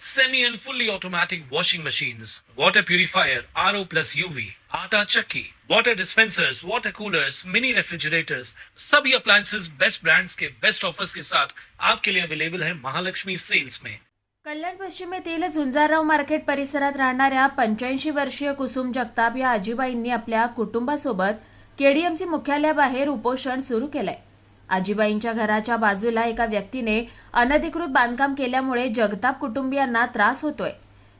semi and fully automatic washing machines, water purifier, RO plus UV, आटा चक्की, water dispensers, water coolers, mini refrigerators, सभी appliances best brands के best offers के साथ आपके लिए अवेलेबल है महालक्ष्मी सेल्स में कल्याण पश्चिमेतील झुंजारराव मार्केट परिसरात राहणाऱ्या पंच्याऐंशी वर्षीय कुसुम जगताप या आजीबाईंनी आपल्या कुटुंबासोबत केडीएमसी मुख्यालयाबाहेर उपोषण सुरू केलंय. आजीबाईंच्या घराच्या बाजूला एका व्यक्तीने अनधिकृत बांधकाम केल्यामुळे जगताप कुटुंबियांना त्रास होतोय.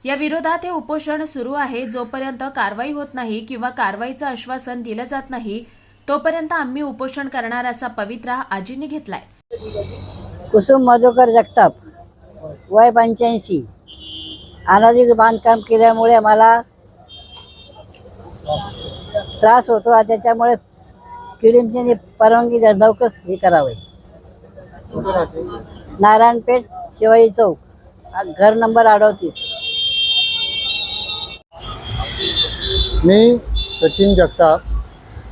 या विरोधात हे उपोषण सुरू आहे. जोपर्यंत कारवाई होत नाही किंवा कारवाईचं आश्वासन दिलं जात नाही तोपर्यंत आम्ही उपोषण करणार असा पवित्रा आजींनी घेतलाय. कुसुम मधुकर जगताप वय पंच्याऐंशी. अनाधिकृत बांधकाम केल्यामुळे मला त्रास होतो त्याच्यामुळे किडीमची परवानगी द्या- लवकरच हे करावे. नारायणपेठ शिवाई चौक. घर नंबर अडवतीस मी सचिन जगताप.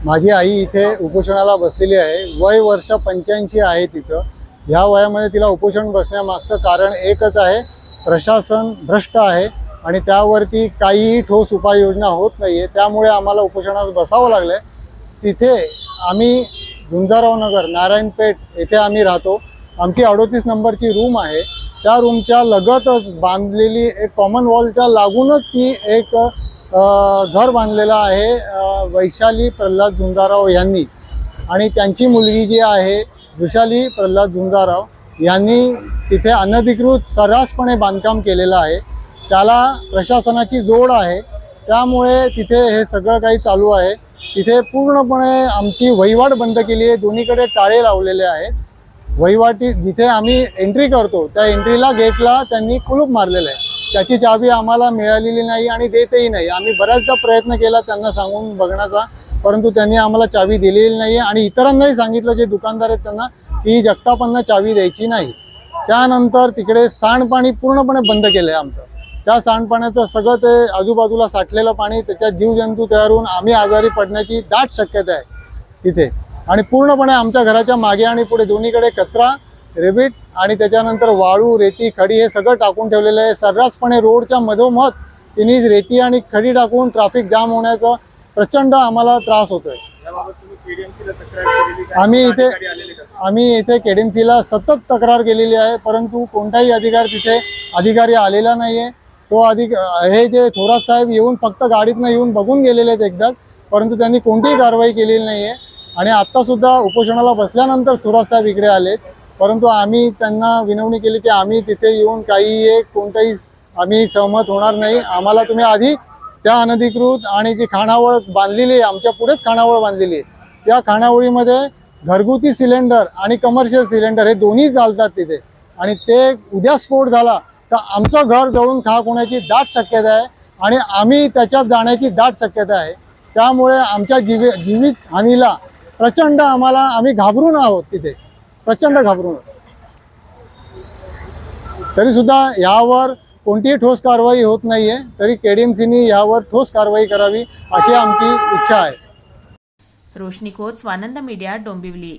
माझी आई इथे उपोषणाला बसलेली आहे. वय वर्ष पंच्याऐंशी आहे तिचं. ह्या वयामध्ये तिला उपोषण बसण्यामागचं कारण एकच आहे. प्रशासन भ्रष्ट आहे आणि त्यावरती काहीही ठोस उपाययोजना होत नाही आहे त्यामुळे आम्हाला उपोषणात बसावं लागलं आहे तिथे आम्ही झुंजाराव नगर नारायणपेठ येथे आम्ही राहतो. आमची अडोतीस नंबरची रूम आहे. त्या रूमच्या लगतच बांधलेली एक कॉमन वॉलच्या लागूनच ती एक घर बांधलेलं आहे वैशाली प्रल्हाद झुंजाराव यांनी. आणि त्यांची मुलगी जी आहे विशाली प्रल्हाद झुंजाराव यांनी तिथे अनधिकृत सर्रासपणे बांधकाम केलेलं आहे. त्याला प्रशासनाची जोड आहे. त्यामुळे तिथे हे सगळं काही चालू आहे. तिथे पूर्णपणे आमची वहिवाट बंद केली आहे. दोन्हीकडे टाळे लावलेले आहेत. वहिवाटी जिथे आम्ही एंट्री करतो त्या एंट्रीला गेटला त्यांनी कुलूप मारलेलं आहे. त्याची चावी आम्हाला मिळालेली नाही आणि देतही नाही. आम्ही बऱ्याचदा प्रयत्न केला त्यांना सांगून बघण्याचा परंतु त्यांनी आम्हाला चावी दिलेली नाही आणि इतरांनाही सांगितलं जे दुकानदार आहेत त्यांना की जगतापांना चावी द्यायची नाही. त्यानंतर तिकडे सांडपाणी पूर्णपणे बंद केलं आहे आमचं. त्या सांडपाण्याचं सगळं ते आजूबाजूला साठलेलं पाणी त्याच्यात जीवजंतू तयार होऊन आम्ही आजारी पडण्याची दाट शक्यता आहे तिथे. आणि पूर्णपणे आमच्या घराच्या मागे आणि पुढे दोन्हीकडे कचरा रेबीट आणि त्याच्यानंतर वाळू रेती खडी हे सगळं टाकून ठेवलेलं आहे. सर्रासपणे रोडच्या मधोमध तिने रेती आणि खडी टाकून ट्रॅफिक जाम होण्याचा प्रचंड आम्हाला त्रास होतोय. आम्ही इथे आम्ही इथे केडीएमसीला सतत तक्रार केलेली आहे परंतु कोणताही अधिकार तिथे अधिकारी आलेला नाही आहे तो अधिक हे जे थोरात साहेब येऊन फक्त गाडीतनं येऊन बघून गेलेले आहेत एकदाच परंतु त्यांनी कोणतीही कारवाई केलेली नाही आहे आणि आत्तासुद्धा उपोषणाला बसल्यानंतर थोरात साहेब इकडे आलेत. परंतु आम्ही त्यांना विनवणी केली की आम्ही तिथे येऊन काही एक कोणताही आम्ही सहमत होणार नाही. आम्हाला तुम्ही आधी त्या अनधिकृत आणि जी खाणावळ बांधलेली आहे आमच्या पुढेच खाणावळ बांधलेली आहे. त्या खाणावळीमध्ये घरगुती सिलेंडर आणि कमर्शियल सिलेंडर हे दोन्ही चालतात तिथे. आणि ते उद्या स्फोट झाला तर आमचं घर जळून खाक होण्याची दाट शक्यता आहे आणि आम्ही त्याच्यात जाण्याची दाट शक्यता आहे. त्यामुळे आमच्या जीवी जीवित हानीला प्रचंड आम्हाला आम्ही घाबरून आहोत तिथे. प्रचंड घाबरून आहोत. तरी सुद्धा यावर कोणतीही ठोस कारवाई होत नाहीये. तरी केडीएमसीनी यावर ठोस कारवाई करावी अशी आमची इच्छा आहे. Roshni coach Swanand media Dombivli.